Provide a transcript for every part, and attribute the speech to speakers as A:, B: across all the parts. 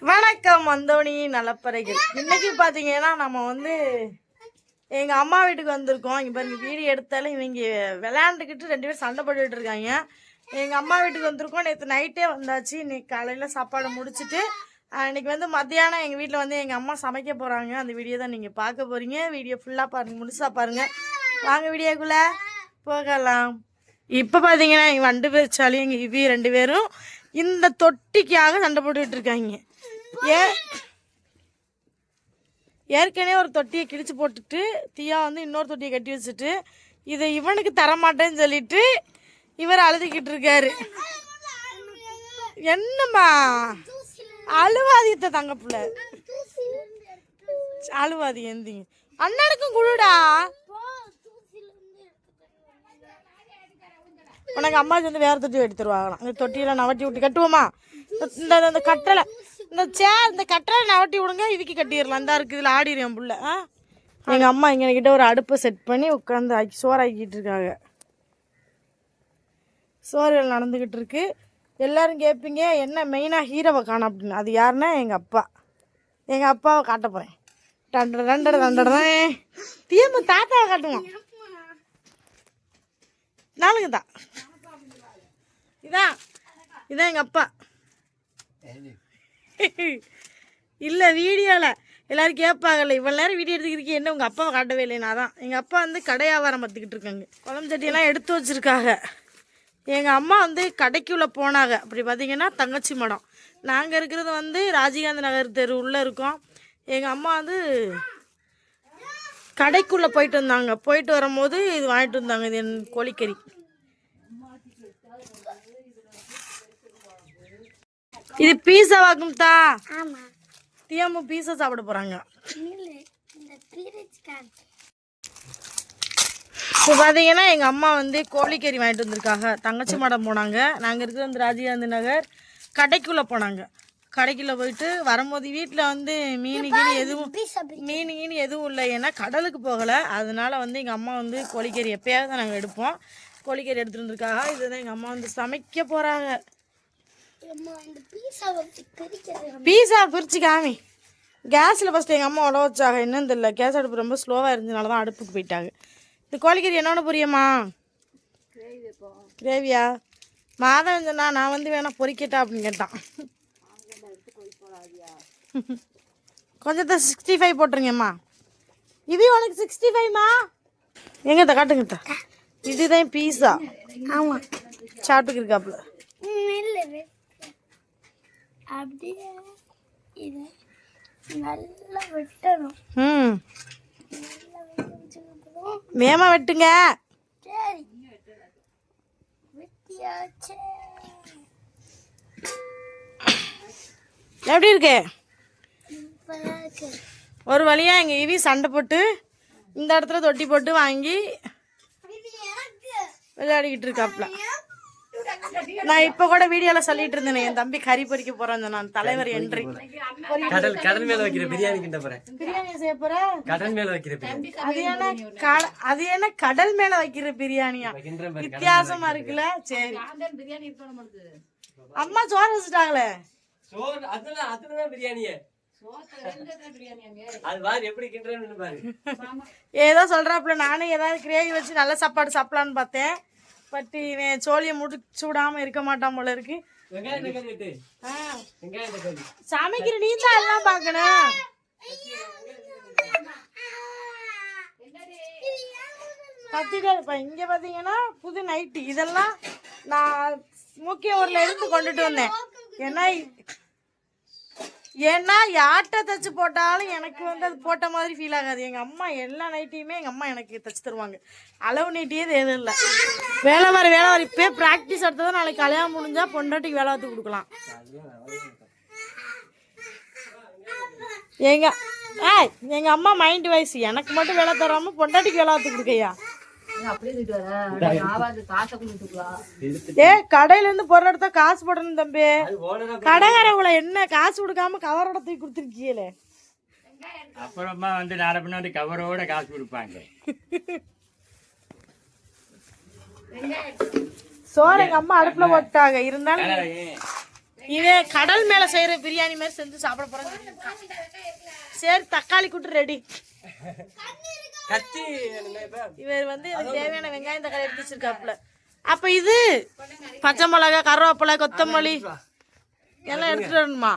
A: வணக்கம் வந்தோனி நலப்பறைகள். இன்னைக்கு பாத்தீங்கன்னா நம்ம வந்து எங்க அம்மா வீட்டுக்கு வந்திருக்கோம். இங்க பாருங்க வீடியோ எடுத்தாலும் இவங்க விளையாண்டுக்கிட்டு ரெண்டு பேரும் சண்டை போட்டுட்டு இருக்காங்க. எங்க அம்மா வீட்டுக்கு வந்திருக்கோம். நேற்று நைட்டே வந்தாச்சு. இன்னைக்கு காலையில சாப்பாடு முடிச்சுட்டு இன்னைக்கு வந்து மத்தியானம் எங்க வீட்டில் வந்து எங்க அம்மா சமைக்க போறாங்க. அந்த வீடியோ தான் நீங்க பார்க்க போறீங்க. வீடியோ ஃபுல்லா பாருங்க முடிச்சா பாருங்க. வாங்க வீடியோக்குள்ள போகலாம். இப்போ பார்த்தீங்கன்னா எங்கள் வண்டு பேச்சாலி எங்கள் இவி ரெண்டு பேரும் இந்த தொட்டிக்காக சண்டை போட்டுக்கிட்டு இருக்காங்க. ஏ ஏற்கனவே ஒரு தொட்டியை கிழிச்சு போட்டுட்டு தீயா வந்து இன்னொரு தொட்டியை கட்டி வச்சுட்டு இதை இவனுக்கு தரமாட்டேன்னு சொல்லிட்டு இவர் அழுதுகிட்டு இருக்காரு. என்னம்மா? அழுவாதித்த தங்க பிள்ளை அழுவாதி எந்திங்க அண்ணனுக்கும் குழுடா? உனக்கு அம்மா வந்து வேற தொட்டி எடுத்துருவாங்களாம் இந்த தொட்டியில நவட்டி விட்டு கட்டுவோமா? இந்த இந்த- கட்டளை. இந்த சேர் இந்த கட்டரை நவட்டி விடுங்க இதுக்கு கட்டிடலாம். தான் இருக்குது இதில் ஆடிடும் என் புள்ள. ஆ? எங்கள் அம்மா இங்கே கிட்ட ஒரு அடுப்பை செட் பண்ணி உட்காந்து ஆக்கி சோறாக்கிட்டு இருக்காங்க. சோறுகள் நடந்துக்கிட்டு இருக்கு. எல்லாரும் கேட்பீங்க என்ன மெயினாக ஹீரோவை காணும் அப்படின்னு. அது யாருன்னா எங்கள் அப்பா. எங்கள் அப்பாவை காட்ட போகிறேன் டண்டட டண்டட டண்டட தான் தாத்தாவை காட்டுவோம். நாளுங்க தான். இதான் இதான் எங்கள் அப்பா. இல்லை வீடியோவில் எல்லாரும் கேட்பாங்கல்ல இவ்வளோ நேரம் வீடியோ எடுத்துக்கிறதுக்கு என்ன உங்கள் அப்பாவை காட்டவே இல்லைனா தான் எங்கள் அப்பா வந்து கடை வியாபாரம் பார்த்துக்கிட்டு இருக்காங்க. குழம்பு சட்டியெல்லாம் எடுத்து வச்சுருக்காங்க. எங்கள் அம்மா வந்து கடைக்குள்ளே போனாங்க. அப்படி பார்த்தீங்கன்னா தங்கச்சி மடம். நாங்கள் இருக்கிறது வந்து ராஜீவ்காந்தி நகர் தெரு உள்ளே இருக்கோம். எங்கள் அம்மா வந்து கடைக்குள்ளே போயிட்டு வந்தாங்க. போயிட்டு வரும்போது இது வாங்கிட்டு வந்தாங்க இது என் கோழிக்கறி. இது பீஸா வாக்கும் தா
B: ஆமா.
A: தியாமு பீஸா சாப்பிட போறாங்க. இப்போ பார்த்தீங்கன்னா எங்கள் அம்மா வந்து கோழிக்கறி வாங்கிட்டு வந்திருக்காங்க. தங்கச்சி மடம் போனாங்க. நாங்கள் இருக்கிற வந்து ராஜீவ்காந்தி நகர். கடைக்குள்ளே போனாங்க. கடைக்குள்ளே போயிட்டு வரும்போது வீட்டில் வந்து மீன் கீனி எதுவும் மீன் கீனி எதுவும் இல்லை. ஏன்னா கடலுக்கு போகலை. அதனால வந்து எங்கள் அம்மா வந்து கோழிக்கறி எப்பயாவது தான் நாங்கள் எடுப்போம். கோழிக்கறி எடுத்துட்டு வந்திருக்காங்க. இதுதான் எங்கள் அம்மா வந்து சமைக்க போகிறாங்க
B: பீஸா
A: பிரிச்சு காமி. கேஸில் ஃபஸ்ட்டு எங்கள் அம்மா உழ வச்சாங்க. என்னன்னு தெரியல. கேஸ் அடுப்பு ரொம்ப ஸ்லோவாக இருந்ததுனால தான் அடுப்புக்கு போயிட்டாங்க. இந்த கோழிக்கறி என்னோட புரியுமா? கிரேவியா மாதம் சொன்னா நான் வந்து வேணா பொரிக்கட்டா அப்படின்னு கேட்டான். கொஞ்சத்தை சிக்ஸ்டி ஃபைவ் போட்டுருங்கம்மா இது உனக்கு சிக்ஸ்டி ஃபைவ்மா எங்கத்த காட்டுங்கத்த இதுதான் பீஸா
B: ஆமா.
A: சாப்பிட்டுக்கு இருக்காப்புல.
B: அப்படியே இது நல்லா வெட்டணும்.
A: ம். வேமா வெட்டுங்க.
B: சரி. வெட்டியாச்சே.
A: எப்படி இருக்கு? ஒரு வழியா எங்க இவி சண்டை போட்டு இந்த இடத்துல தொட்டி போட்டு வாங்கி விளையாடிக்கிட்டு இருக்காப்ல. நான் இப்ப கூட வீடியோல சொல்லிட்டு இருந்தேன் என் தம்பி கறி பொரிக்க போறேன் நான் தலைவர் என்றி
C: கடல் கடல் மேல வைக்கிற பிரியாணி கிண்ட போறேன்.
A: பிரியாணி செய்ய போற?
C: கடல் மேல வைக்கிற பிரியாணி.
A: அது என்ன அது என்ன கடல் மேல வைக்கிற பிரியாணியா? வித்தியாசமா இருக்குல்ல? சரி. அம்மா சோறு வச்சுட்டாங்களே.
C: சோறு அதுல அதுலதான் பிரியாணியே.
A: ஏதோ சொல்றாப்புல நானும் ஏதாவது கிரேவி வச்சு நல்ல சாப்பாடு சாப்பிடலான்னு பார்த்தேன். பட் இவன் சோழியை முடிச்சு விடாம இருக்க மாட்டான் போல இருக்கு. சமைக்கிற நீ தான் எல்லாம் பார்க்கணும். பத்திரிக்கை இப்போ இங்கே பார்த்தீங்கன்னா புது நைட்டு இதெல்லாம் நான் முக்கிய ஊரில் இருந்து கொண்டுட்டு வந்தேன். ஏன்னா ஏன்னா யார்கிட்ட தைச்சு போட்டாலும் எனக்கு வந்து அது போட்ட மாதிரி ஃபீல் ஆகாது. எங்கள் அம்மா எல்லா நைட்டையுமே எங்கள் அம்மா எனக்கு தைச்சு தருவாங்க. அளவு நீட்டியே எதுவும் இல்லை. வேலை வர வேலை வர இப்போயே ப்ராக்டிஸ் எடுத்ததான் நாளைக்கு கல்யாணம் முடிஞ்சால் பொண்டாட்டிக்கு வேலை வந்து கொடுக்கலாம். எங்க ஆ எங்கள் அம்மா மைண்ட் வைஸ் எனக்கு மட்டும் வேலை தராமல் பொண்டாட்டிக்கு வேலை வந்து கொடுக்கையா ஏ கடையில இருந்து பொருள் எடுத்தா காசு போடணும் தம்பி.
C: அது ஓனரா
A: கடைக்காரவங்கள என்ன காசு கொடுக்காம கவரோட தூக்கி கொடுத்துருக்கீங்களே?
D: அப்புறமா வந்து நாளை பின்னாடி கவரோட காசு கொடுப்பாங்க.
A: சோறு எங்க அம்மா அடுப்புல போட்டாங்க. இருந்தாலும் இவன் கடல் மேல செய்யற பிரியாணி மாதிரி செஞ்சு சாப்பிட போறேன். சரி தக்காளி கூட்டு ரெடி
C: கத்தி.
A: இவர் வந்து இதுக்கு தேவையான வெங்காயம் தக்காளி எடுத்து வச்சிருக்காப்புல. அப்ப இது பச்சை மிளகா கருவேப்பிலை கொத்தமல்லி. எல்லாம் எடுத்துட்டு வரணுமா?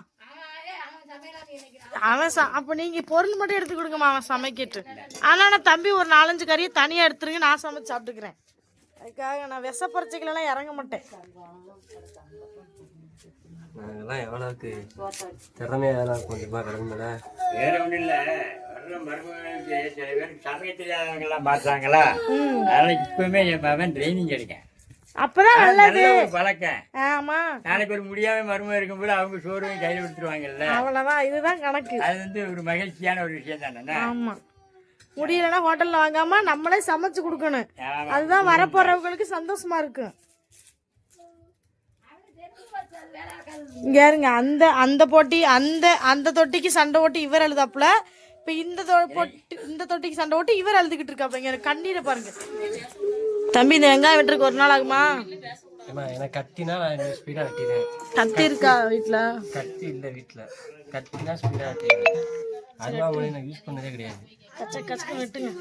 A: அவன் ச- அப்ப நீங்க பொருள் மட்டும் எடுத்து கொடுங்கம்மா அவன் சமைக்கிட்டு. ஆனா நான் தம்பி ஒரு நாலஞ்சு கறியை தனியா எடுத்துருங்க நான் சமைச்சு சாப்பிட்டுக்கிறேன். அதுக்காக நான் விஷப்பறச்சிக்கலாம் இறங்க மாட்டேன்.
C: நாங்கெல்லாம் எவ்வளவுக்கு திறமையா தான் கொஞ்சமா கிளம்பல
D: வேற ஒண்ணும் இல்ல. வர்ற சில பேருக்கு அதனால இப்பவுமே என் மகன் ட்ரைனிங் எடுக்கேன்
A: அப்பதான் நல்லது.
D: பழக்கம்.
A: ஆமா.
D: நாளைக்கு ஒரு முடியாம மருமகம் இருக்கும்போது அவங்க சோறுவையும் கையில கொடுத்துருவாங்கல்ல.
A: அவ்வளவுதான். இதுதான் கணக்கு.
D: அது வந்து ஒரு மகிழ்ச்சியான ஒரு விஷயம் தானே
A: ஆமா. முடியலன்னா ஹோட்டல்ல வாங்காம நம்மளே சமைச்சு கொடுக்கணும். அதுதான் வரப்போறவங்களுக்கு சந்தோஷமா இருக்கும். இங்க இருங்க அந்த அந்த போட்டி அந்த அந்த தொட்டிக்கு சண்டை ஓட்டி இவர் எழுதாப்புல இப்ப இந்த போட்டி இந்த தொட்டிக்கு சண்டை ஓட்டி இவர் எழுதிக்கிட்டு இருக்காப்புல. இங்க கண்ணீரை பாருங்க. தம்பி இந்த வெங்காயம் வெட்டுறதுக்கு ஒரு நாள் ஆகுமா?
C: கத்தினா
A: கத்தி இருக்கா வீட்டுல
C: கத்தி இல்ல வீட்டுல கத்தினா ஸ்பீடா வெட்டிடுறேன் அருவாமனை நான் யூஸ் பண்ணதே கிடையாது.
A: கச்ச கச்சக்க வெட்டுங்க.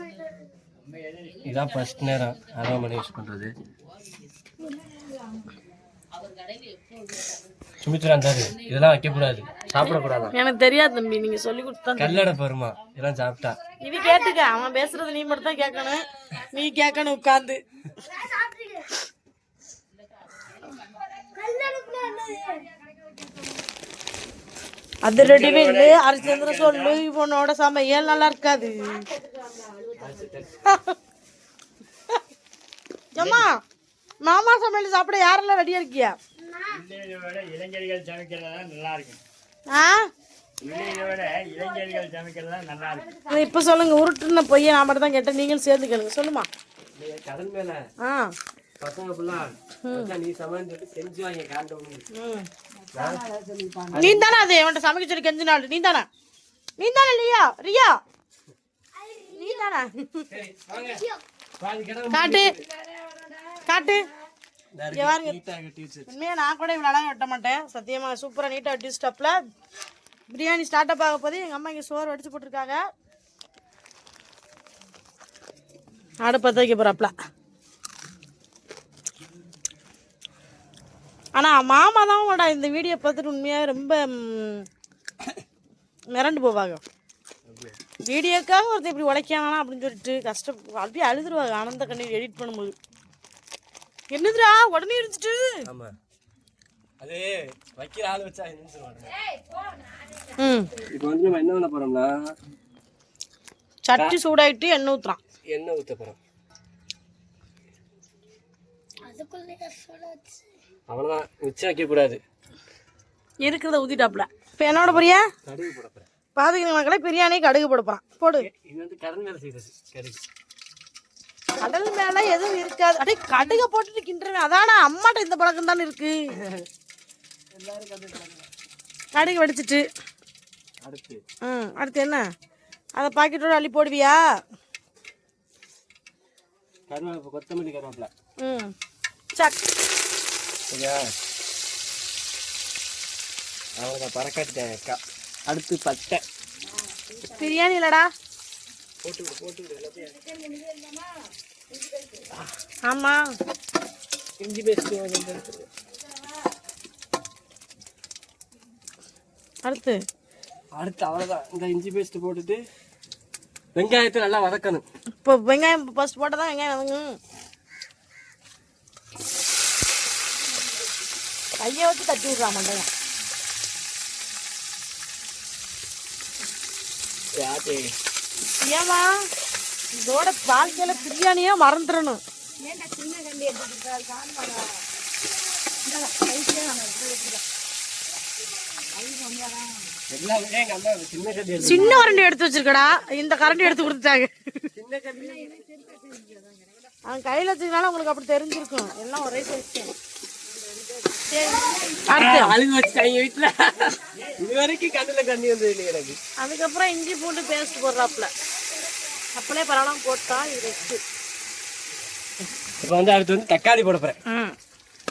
C: இதான் ஃபர்ஸ்ட் நேரம். அருவாமனை யூஸ் பண்றது. சுமித்ரா இருந்தாரு இதெல்லாம் வைக்கக்கூடாது. சாப்பிடக்கூடாது
A: எனக்கு தெரியாது தம்பி நீங்க சொல்லி கொடுத்தா
C: கல்லடை பருமா இதெல்லாம் சாப்பிட்டா.
A: இது கேட்டுக்க அவன் பேசுறது நீ மட்டும் தான் கேட்கணும். நீ கேட்கணும் உட்காந்து அது ரெடி பண்ணு அரிச்சந்திர சொல்லு இவனோட சமையல் நல்லா இருக்காது. ஏம்மா மாமா சமையல் சாப்பிட யாரெல்லாம் ரெடியா இருக்கியா?
D: இளைஞர்கள் சமைக்கிறது நல்லா இருக்கும்
A: ஆ இப்ப சொல்லுங்க உருட்டுன பொய்ய நான் மட்டும் தான் கேட்டேன். நீங்களும் சேர்ந்து கேளுங்க. சொல்லுமா?
C: கடல் மேல.
A: ஆ.
C: பசங்க ஃபுல்லா நீ சமையல் சொல்லி செஞ்சுவாங்க காண்ட
A: ம். நீ தானே அது? அவன்கிட்ட சமைக்க சொல்லி கெஞ்சு நாள் நீ தானே? நீ தானே லியா ரியா? நீ தானே?
C: பாதி கடல்
A: காட்டு. காட்டு. இங்க பாருங்க.
C: நீட்டா கட்டி வச்சு
A: உண்மையா நான் கூட இவ்வளோ அழகாக வெட்ட மாட்டேன். சத்தியமா சூப்பராக நீட்டாக வெட்டி ஸ்டப்பில் பிரியாணி ஸ்டார்ட் அப் ஆக போது எங்கள் அம்மா இங்கே சோறு வடிச்சு போட்டிருக்காங்க. அடுப்பை வைக்க போகிறாப்ல ஆனால் மாமா தான் உங்களோட இந்த வீடியோ பார்த்துட்டு உண்மையாக ரொம்ப மிரண்டு போவாங்க. வீடியோக்காக ஒருத்தர் இப்படி உழைக்கானா அப்படின்னு சொல்லிட்டு கஷ்டம் அப்படியே அழுதுருவாங்க. ஆனந்த கண்ணீர் எடிட் பண்ணும்போது. என்னதுடா? உடனே இருந்துட்டு
C: ஆமா. அது வைக்கிற ஆள் வச்சா
A: ம்.
C: இப்போ வந்து நம்ம என்ன பண்ண போறோம்னா
A: சட்டி சூடாயிட்டு எண்ணெய் ஊத்துறான்.
C: எண்ணெய் ஊத்த போறோம். அவ்வளவுதான். மிச்சம் வைக்க கூடாது.
A: இருக்கிறத ஊத்திட்டாப்ல இப்போ என்னோட போறியா?
C: கடுகு போட
A: மக்களே பிரியாணி கடுகு போட போறான். போடு.
C: இது வந்து கடல் மேல செய்யறது கடுகு.
A: கடல் மேல எதுவும் இருக்காது. அடே கடுகை போட்டுட்டு கிண்டுறேன் அதானா அம்மாட்ட இந்த பழக்கம் தானே இருக்கு? கடுகு வெடிச்சிட்டு.
C: அடுத்து.
A: ம் அடுத்து என்ன? அதை பாக்கெட்டோட அள்ளி போடுவியா?
C: கருவேப்பிலை கொத்தமல்லி கருவேப்பிலை.
A: ம். சக்.
C: சரியா? அவங்க பறக்காட்டேன் அடுத்து பட்டை.
A: பிரியாணி இல்லடா.
C: போட்டு விடு போட்டு விடு எல்லாத்தையும்.
A: ஆமா.
C: இஞ்சி பேஸ்ட்
A: அடுத்து.
C: அடுத்து அவ்வளோதான் இந்த இஞ்சி பேஸ்ட் போட்டுட்டு வெங்காயத்தை நல்லா வதக்கணும்.
A: இப்போ வெங்காயம் ஃபர்ஸ்ட் போட்டால் தான் வெங்காயம் வதங்கும் கையை வச்சு தட்டி விட்றான் மண்டையன்
C: யாரு
A: ஏமா இதோட வாழ்க்கையில பிரியாணியே மறந்துடணும்.
C: எல்லாமே எங்கள் அம்மா சின்ன
A: கரண்டி எடுத்து வச்சிருக்கடா. இந்த கரண்டி எடுத்து கொடுத்துட்டாங்க. அவன் கையில் வச்சதுனால உங்களுக்கு அப்படி தெரிஞ்சிருக்கும். எல்லாம் ஒரே சைஸ் சரி அடுத்து.
C: அழுகு வச்சுட்டாங்க வீட்டில். இது வரைக்கும் கண்ணில் கண்ணி வந்தது இல்லை எனக்கு.
A: அதுக்கப்புறம் இஞ்சி பூண்டு பேஸ்ட் போடுறாப்புல. அப்பளே பரவாயில்ல போட்டா இது ரெஸ்ட்டு
C: இப்போ வந்து அடுத்து வந்து தக்காளி போட போகிறேன்
A: ம்.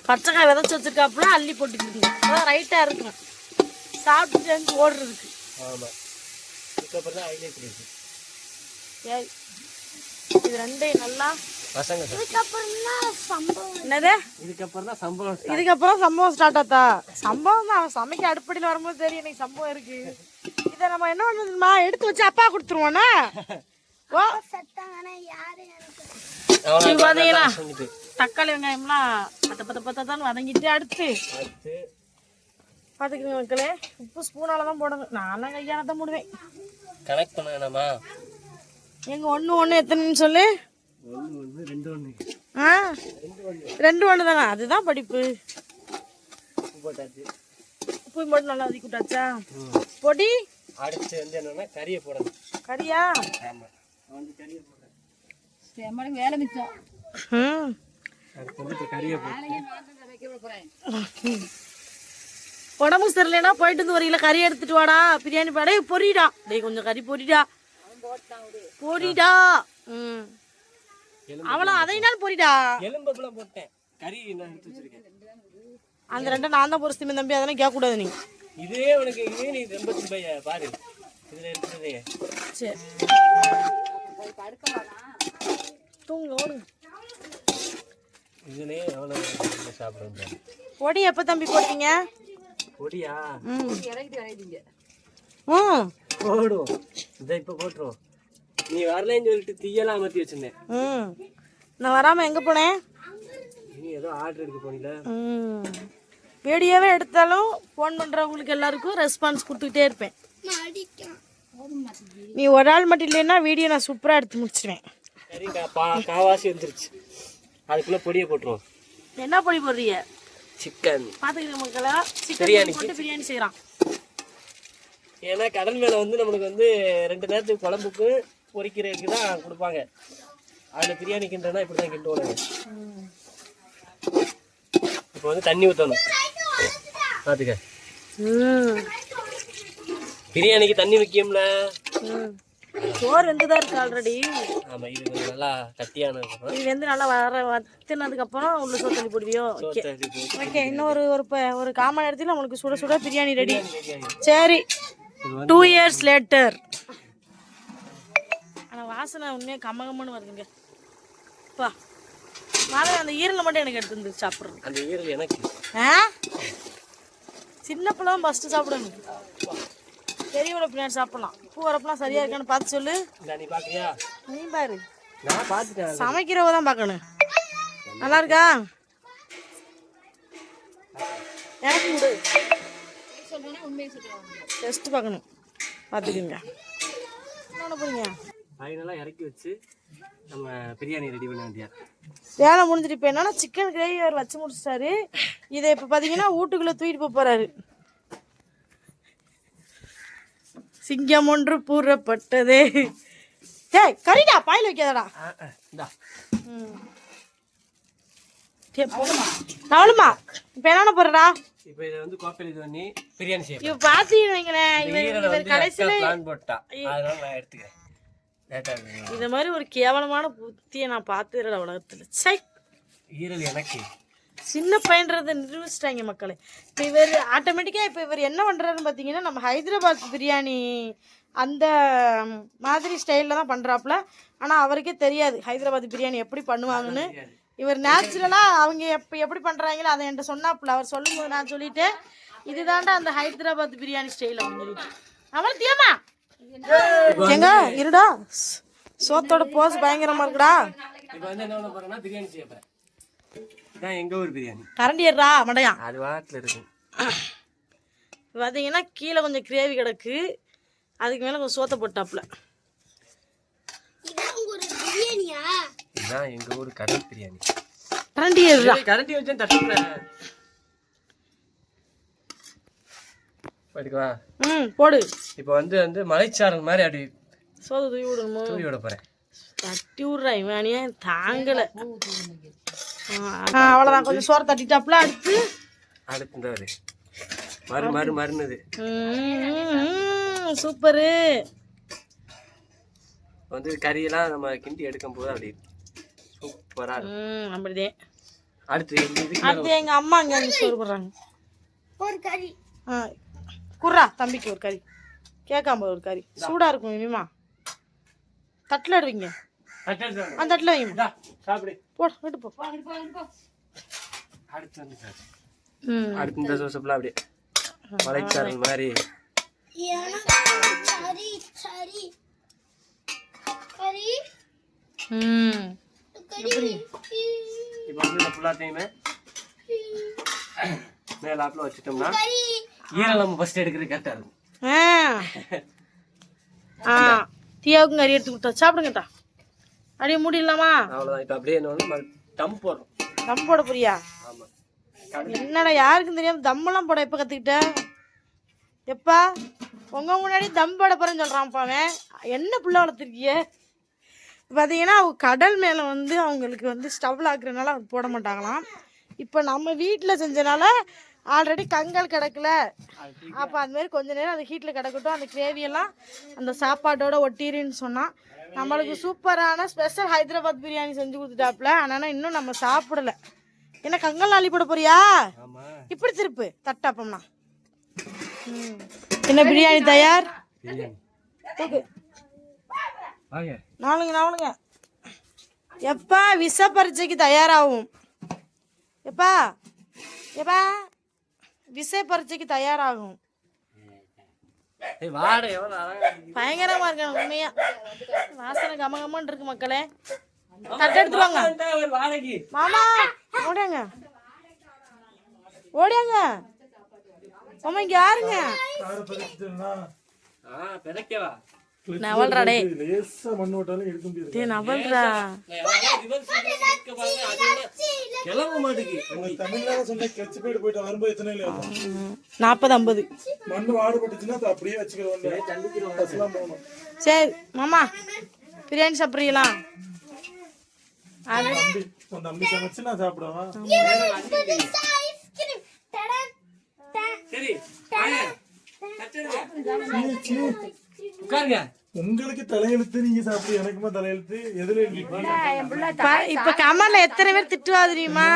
A: பச்சைக்காய் விதைச்சி வச்சிருக்காப்புல அள்ளி போட்டுக்கிட்டு அதான் ரைட்டாக இருக்கும் சாப்பிட்டு சேர்ந்து ஓடுறதுக்கு
C: ஆமாம் இதுக்கப்புறம் தான்
A: ஏய் இது ரெண்டையும் நல்லா
C: பசங்க
B: சம்பவம்.
A: என்னது?
C: இதுக்கப்புறம் தான் start.
A: இதுக்கப்புறம் சம்பவம் ஸ்டார்ட் ஆத்தா? சம்பவம் தான் அவன் சமைக்க அடுப்படியில் வரும்போது தெரியும் எனக்கு சம்பவம் இருக்கு. இதை நம்ம என்ன பண்ணுறதுமா எடுத்து வச்சு அப்பா கொடுத்துருவோண்ணா ஓ. பார்த்தீங்களா தக்காளி வெங்காயம்லாம் பத்த பத்த பத்த தான் வதங்கிட்டு அடுத்து. பார்த்துக்கங்க மக்களே உப்பு ஸ்பூனால தான் போடணும். நான்லாம் கையால தான் போடுவேன்
C: கனெக்ட் பண்ண வேணாமா?
A: எங்க ஒன்று ஒன்று எத்தனைன்னு சொல்லு. ஆ ரெண்டு ஒன்று தானே அதுதான் படிப்பு.
C: உப்பு
A: மட்டும் நல்லா வதக்கி விட்டாச்சா? பொடி?
C: அடுத்து வந்து என்னன்னா கறியை போடணும்.
A: கறியா?
C: ஆமாம் வந்து கறியை போடுறேன்
B: வேலை மிச்சம்.
A: ம். உடம்பு சரியில்லைனா போயிட்டு வந்து ஒரு கிலோ கறி எடுத்துட்டு வாடா. பிரியாணி பாடே. பொரிடா. டேய் கொஞ்சம் கறி பொரிடா. பொரிடா. ம். அவளும் அதையினால் பொரிடா
C: எலும்புலாம் போட்டேன். கறி நான் எடுத்து வச்சிருக்கேன்.
A: அந்த ரெண்டை நான் தான் பொரிச்சு தம்பி அதெல்லாம் கேட்கக்கூடாது நீ.
C: இதே உனக்கு இதே நீ ரொம்ப பைய பாரு. இதில் இருக்கிறதே.
A: சரி. தூங்க ஓடுங்க
C: இதுலயே எவ்வளோ சாப்பிடுவேன்
A: பொடி எப்போ தம்பி போட்டீங்க
C: பொடியா?
A: ம். ம்.
C: போடும் இதை இப்போ போட்டுருவோம். நீ வரலன்னு சொல்லிட்டு தீயெல்லாம் அமர்த்தி வச்சிருந்தேன்.
A: ம். நான் வராமல் எங்கே போனேன்
C: நீ ஏதோ ஆர்டர் எடுக்க போனீல.
A: ம். வீடியோவே எடுத்தாலும் ஃபோன் பண்ணுறவங்களுக்கு எல்லாருக்கும் ரெஸ்பான்ஸ் கொடுத்துக்கிட்டே இருப்பேன். நீ ஒரு ஆள் மட்டும் இல்லைன்னா வீடியோ நான் சூப்பராக எடுத்து முடிச்சிடுவேன்
C: சரி கா- பா காவாசி வந்துருச்சு. அதுக்குள்ளே பொடியை போட்டுருவோம்.
A: என்ன பொடி போடுறீங்க?
C: சிக்கன்
A: பார்த்துக்கிற மக்களா? சிக்கன். போட்டு பிரியாணி செய்கிறான்
C: ஏன்னா கடல் மேலே வந்து நம்மளுக்கு வந்து ரெண்டு நேரத்துக்கு குழம்புக்கு பொரிக்கிறதுக்கு தான் கொடுப்பாங்க. அதில் பிரியாணி கிண்டுறனா இப்படி தான் கிண்டுவோம் இப்போ வந்து தண்ணி ஊற்றணும் பார்த்துக்க பிரியாணிக்கு தண்ணி முக்கியம்ல
A: ம். சோறு வெந்துதான் இருக்கு ஆல்ரெடி
C: ஆமாம் இது கொஞ்சம் நல்லா கட்டியானதுக்கப்புறம்.
A: இது வந்து நல்லா வர வத்தினதுக்கப்புறம் உள்ள சோறு தண்ணி போடுவியோ? ஓகே. இன்னொரு ஒரு ஒரு காமன் நேரத்தில் நம்மளுக்கு சுட சுட பிரியாணி ரெடி. சரி. டூ இயர்ஸ் லேட்டர் வாசனை உண்மையாக கம்ம கம்மன்னு வருதுங்க. பா. நாளை அந்த ஈரலை மட்டும் எனக்கு எடுத்து வந்து சாப்பிட்றது
C: அந்த ஈரல் எனக்கு.
A: ஆ? சின்ன பிள்ளை ஃபஸ்ட்டு சாப்பிடணும். பெரியவளை பின்னாடி சாப்பிடலாம். பூ வரப்பெல்லாம் சரியா இருக்கான்னு பார்த்து சொல்லு.
C: நீ பார்க்குறியா
A: நீ பாரு.
C: நான் பார்த்துட்டேன்.
A: சமைக்கிறவ தான் பார்க்கணும். நல்லா இருக்கா? எனக்கு கொடு டெஸ்ட் பார்க்கணும். பார்த்துக்குங்க. என்ன பண்ண போறீங்க?
C: ஃபைனலாக இறக்கி வச்சு நம்ம பிரியாணி ரெடி பண்ண வேண்டியா
A: வேலை முடிஞ்சிட்டு இப்போ என்னன்னா சிக்கன் கிரேவி அவர் வச்சு முடிச்சிட்டாரு. இதை இப்போ பார்த்தீங்கன்னா வீட்டுக்குள்ளே தூக்கிட்டு போக போகிறாரு சிங்கம் ஒன்று பூரப்பட்டதே. டேய் கறிடா பாயில் வைக்காதடா.
C: இந்தா.
A: ம். சரி, போதுமா? நவலுமா இப்போ என்னென்ன போடுறா
C: இப்போ இதை வந்து கோப்பையில் இது பண்ணி பிரியாணி
A: இப்போ பார்த்தீங்கன்னு வைங்களேன் இவர் கடைசியில்
C: பிளான் போட்டா. அதனால நான் எடுத்துக்கிறேன்.
A: இந்த மாதிரி ஒரு கேவலமான புத்தியை நான் பார்த்ததில்ல உலகத்தில். சை!
C: ஈரல் எனக்கு.
A: சின்ன பையன்றதை நிரூபிச்சிட்டாங்க மக்களே. இப்போ இவர் ஆட்டோமேட்டிக்காக இப்போ இவர் என்ன பண்ணுறாருன்னு பார்த்தீங்கன்னா நம்ம ஹைதராபாத் பிரியாணி அந்த மாதிரி ஸ்டைலில் தான் பண்ணுறாப்புல ஆனால் அவருக்கே தெரியாது ஹைதராபாத் பிரியாணி எப்படி பண்ணுவாங்கன்னு. இவர் நேச்சுரலாக அவங்க எப்போ எப்படி பண்ணுறாங்களோ அதை என்கிட்ட சொன்னாப்புல. அவர் சொல்லும்போது நான் சொல்லிட்டேன். இதுதான்டா அந்த ஹைதராபாத் பிரியாணி ஸ்டைல் அப்படின்னு சொல்லிட்டு. அவன் தியமா எங்க இருடா. சோத்தோட போஸ் பயங்கரமா இருக்குடா.
C: இப்போ வந்து என்ன பண்ண போறேன்னா பிரியாணி செய்ய போறேன். இதான் எங்க ஊர் பிரியாணி?
A: கரண்டி ஏறா மடையா
C: அது வாட்டில் இருக்கும்
A: பார்த்தீங்கன்னா கீழே கொஞ்சம் கிரேவி கிடக்கு. அதுக்கு மேலே கொஞ்சம் சோத்தை போட்டாப்புல.
B: இதான்
C: எங்க ஊர் கடல் பிரியாணி.
A: கரண்டி ஏறுடா
C: கரண்டி வச்சேன் தட்டுறேன். படிக்கவா?
A: ம் போடு.
C: இப்போ வந்து வந்து மலைச்சாரல் மாதிரி அப்படி
A: சோத்தை தூவி விடணுமோ?
C: தூவி விட போறேன்.
A: தட்டி விட்றா இவன் அணியே தாங்கலை. ஆ அவ்வளோதான் கொஞ்சம் சோறை தட்டிட்டாப்புல அடுத்து.
C: அடுத்து இந்த ஒரு மறு மறு மறுனது.
A: சூப்பரு.
C: வந்து கறியெல்லாம் நம்ம கிண்டி எடுக்கும் போது அப்படி சூப்பரா இருக்கும்.
A: ம் அப்படிதே.
C: அடுத்து
A: அடுத்து எங்க அம்மா அங்க சோறு போடுறாங்க.
B: ஒரு கறி.
A: ஆ குர்ரா தம்பிக்கு ஒரு கறி. கேட்காம ஒரு கறி. சூடா இருக்கும் இனிமா. தட்டில் எடுவீங்க. அந்த தட்டில் வைங்க. போடு வீட்டு போ.
C: அடுத்து இந்த சோசப்லாம் அப்படியே மலைச்சாரல் மாதிரி. இப்போ வந்து இந்த ஃபுல்லாத்தையுமே மேலாப்பில் வச்சுட்டோம்னா
B: கறி
C: ஈரல் நம்ம ஃபர்ஸ்ட் எடுக்கிறது கரெக்டாக இருக்கும்.
A: ஆ. தீயாவுக்கும் கறி எடுத்து கொடுத்தா. சாப்பிடுங்கட்டா அப்படியே மூடிடலாமா?
C: அவ்வளோதான் இப்போ அப்படியே என்ன டம் போடுறோம்.
A: தம் போட போறியா? என்னடா யாருக்கும் தெரியாம தம்மெல்லாம் போட எப்போ கற்றுக்கிட்ட எப்பா? உங்க முன்னாடி தம் போட போறேன்னு சொல்கிறான்ப்பா அவன். என்ன புள்ள வளர்த்துருக்கிய? பார்த்தீங்கன்னா அவங்க கடல் மேலே வந்து அவங்களுக்கு வந்து ஸ்டவ்வில் ஆக்குறதுனால அவங்க போட மாட்டாங்களாம். இப்போ நம்ம வீட்டில் செஞ்சனால ஆல்ரெடி கங்கல் கிடக்கல. அப்போ அதுமாரி கொஞ்ச நேரம் அந்த ஹீட்டில் கிடக்கட்டும். அந்த கிரேவியெல்லாம் அந்த சாப்பாட்டோட ஒட்டிருன்னு சொன்னான் நம்மளுக்கு சூப்பரான ஸ்பெஷல் ஹைதராபாத் பிரியாணி செஞ்சு கொடுத்துட்டாப்புல ஆனால் இன்னும் நம்ம சாப்பிடல. என்ன கங்கல் நாளி போட போறியா? இப்படி திருப்பு. தட்டாப்பம்னா. என்ன பிரியாணி தயார்? நாளுங்க நாளுங்க. எப்பா விஷ பரீட்சைக்கு தயாராகும். எப்பா எப்பா? விஷ பரீட்சைக்கு தயாராகும்
C: இருக்கு.
A: பயங்கரமா இருக்காங்க உண்மையா. வாசனை கம கமன்னு இருக்கு மக்களே. தட்டு எடுத்துட்டு வாங்க.
C: வந்துட்டா ஒரு வாடகைக்கு
A: மாமா ஓடியாங்க. ஓடியாங்க. மாமா இங்க யாருங்க? நவல்றா டே
E: லேசா மண் ஓட்டாலும் எடுக்க முடியாது.
A: டே நவல்றா
C: கிளம்ப மாட்டேங்குது.
E: உங்களுக்கு தமிழ்நாடு சொன்ன கட்சி போயிட்டு போயிட்டு வரும்போது எத்தனை இல்லை
A: நாற்பது ஐம்பது.
E: மண் வாடுபட்டுச்சுன்னா அப்படியே வச்சுக்கிறோம்
A: சரி மாமா பிரியாணி சாப்பிட்றீங்களா? அது
E: தம்பி உன் தம்பி சமைச்சு நான் சாப்பிடுவேன்.
C: சரி. உட்காருங்க.
E: உங்களுக்கு தலையெழுத்து நீங்க சாப்பிடு எனக்குமா தலையெழுத்து? எதுல
A: இப்ப கமல்ல எத்தனை பேர் திட்டுவா தெரியுமா?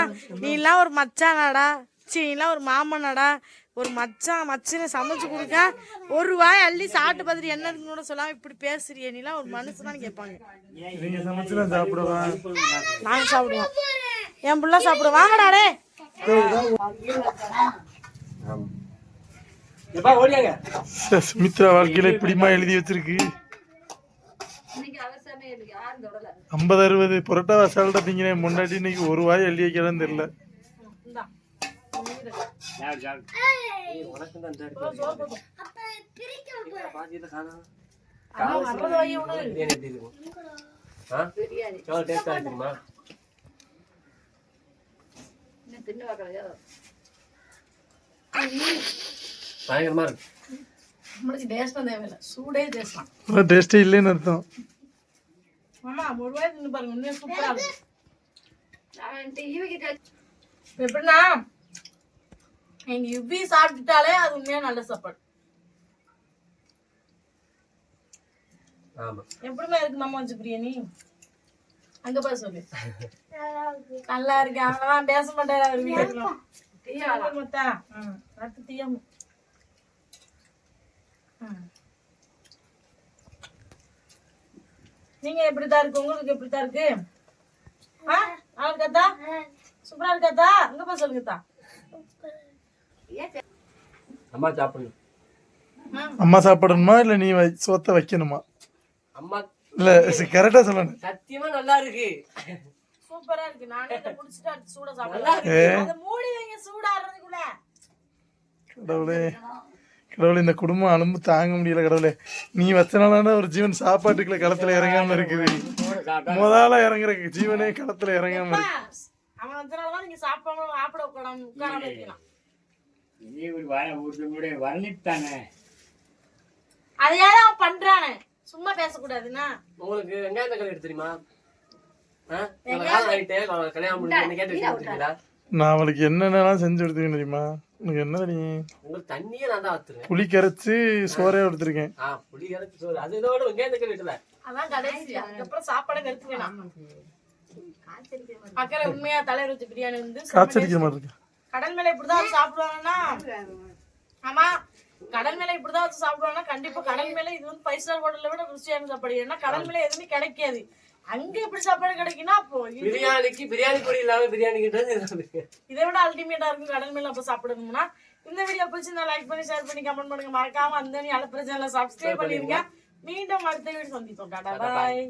A: நீ எல்லாம். ஒரு மச்சானாடா சீ நீ எல்லாம் ஒரு மாமனாடா ஒரு மச்சான் மச்சினை சமைச்சு கொடுக்க ஒரு வாய் அள்ளி சாப்பிட்டு பார்த்துட்டு என்ன இருக்குன்னு கூட சொல்லாம இப்படி பேசுறியே நீ எல்லாம் ஒரு மனுஷனான்னு கேட்பாங்க.
E: நீங்க சமைச்சு நான் சாப்பிடுவேன்
A: நாங்க சாப்பிடுவோம். என் புள்ள சாப்பிடுவோம். வாங்கடா டே
C: எப்பா ஓடியாங்க
E: சுமித்ரா வாழ்க்கையில இப்படிமா எழுதி வச்சிருக்கு. ஐம்பது அறுபது புரோட்டா வசால்ட்டா திங்கிறேன் முன்னாடி இன்னைக்கு ஒரு வாய் எழுதி வைக்கிறான்னு தெரியல.
C: உனக்கு பயங்கரமா இருக்கு.
A: நம்மளுக்கு டேஸ்ட்லாம் தேவையில்லை. சூடே
E: டேஸ்டே இல்லைன்னு அர்த்தம்.
A: மாமா ஒரு வாய் தின்னு பாருங்க உண்மையாக சூப்பரா இருக்கும் இப்ப எப்படின்னா எங்க யுபி சாப்பிட்டுட்டாலே அது உண்மையா நல்ல சாப்பாடு.
C: ஆமா.
A: எப்படிமா இருக்கு நம்ம வச்சு பிரியாணி? அங்க போய் சொல்லு. நல்லா இருக்கு அவங்கதான் பேச மாட்டாரு அவர் வீட்டுல? மொத்தா அடுத்து தீயம் நீங்க எப்படித்தான் இருக்கு? உங்களுக்கு எப்படித்தான் இருக்கு? ஆ சூப்பரா இருக்காத்தா அங்க போய் சொல்லுங்கத்தா
C: அம்மா சாப்பிடணும்.
E: அம்மா சாப்பிடணுமா இல்ல நீ வை சோத்த வைக்கணுமா?
C: அம்மா
E: இல்ல கரெக்டா சொல்லணும்.
C: சத்தியமா நல்லா இருக்கு.
A: சூப்பரா இருக்கு. நானே இதை முடிச்சுட்டு அடுத்து சூடா சாப்பிடலாம் அதை மூடி வைங்க சூடாடுறதுக்குள்ள
E: கடவுளே. கடவுளே இந்த குடும்பம் அலும்பு தாங்க முடியல கடவுளே. நீ வச்சனால ஒரு ஜீவன் சாப்பாட்டுக்குள்ள களத்துல இறங்காம இருக்குது. முதல்ல இறங்குற ஜீவனே களத்துல இறங்காம இருக்கு.
A: அவன் நீங்க சாப்பிடாம சாப்பிட உட்காராம
D: நீ ஒரு வர ஒரு கூட வரலிட்டானே
A: அதையாவது அவன் பண்றானே. சும்மா பேசக்கூடாதுன்னா
C: உங்களுக்கு வெங்காயம் தக்காளி தெரியுமா கல்யாணம் என்ன கேட்டு
E: நான் அவளுக்கு என்னென்னலாம் செஞ்சு கொடுத்துருக்கேன் தெரியுமா? உனக்கு என்ன தெரியும்?
C: உங்களுக்கு தண்ணியே நான் தான் வத்துருவேன்
E: புளி கரைச்சு சோறே கொடுத்துருக்கேன்.
C: ஆ புளி கரைச்சி சோறு. அது இதோட வெங்காயம் தக்காளி வைக்கல
A: அதான் கடைசி. அதுக்கப்புறம் சாப்பாடை கருத்து வேணாம். அக்கறை உண்மையா தலைவர் வச்ச பிரியாணி வந்து
E: காய்ச்சடிக்கிற மாதிரி இருக்கு.
A: கடல் மேல இப்படிதான் வச்சு சாப்பிடுவாங்கன்னா ஆமா கடல் மேல இப்படிதான் வச்சு சாப்பிடுவாங்கன்னா கண்டிப்பா கடல் மேல இது வந்து ஃபைவ் ஸ்டார் ஹோட்டல்ல விட ருசியான சாப்பாடு ஏன்னா கடல் மேல எதுவுமே கிடைக்காது. அங்க எப்படி சாப்பாடு கிடைக்குன்னா அப்போ
C: பிரியாணிக்கு பிரியாணி பொடி இல்லாம பிரியாணி கிட்ட
A: இதை விட அல்டிமேட்டா இருக்கும் கடல் மேல அப்ப சாப்பிடணும்னா இந்த வீடியோ பிடிச்சிருந்தா லைக் பண்ணி ஷேர் பண்ணி கமெண்ட் பண்ணுங்க. மறக்காம அந்த நீ அலப்புற சேனலை சப்ஸ்கிரைப் பண்ணிருங்க. மீண்டும் அடுத்த வீடியோ சந்திப்போம். டாடா பாய்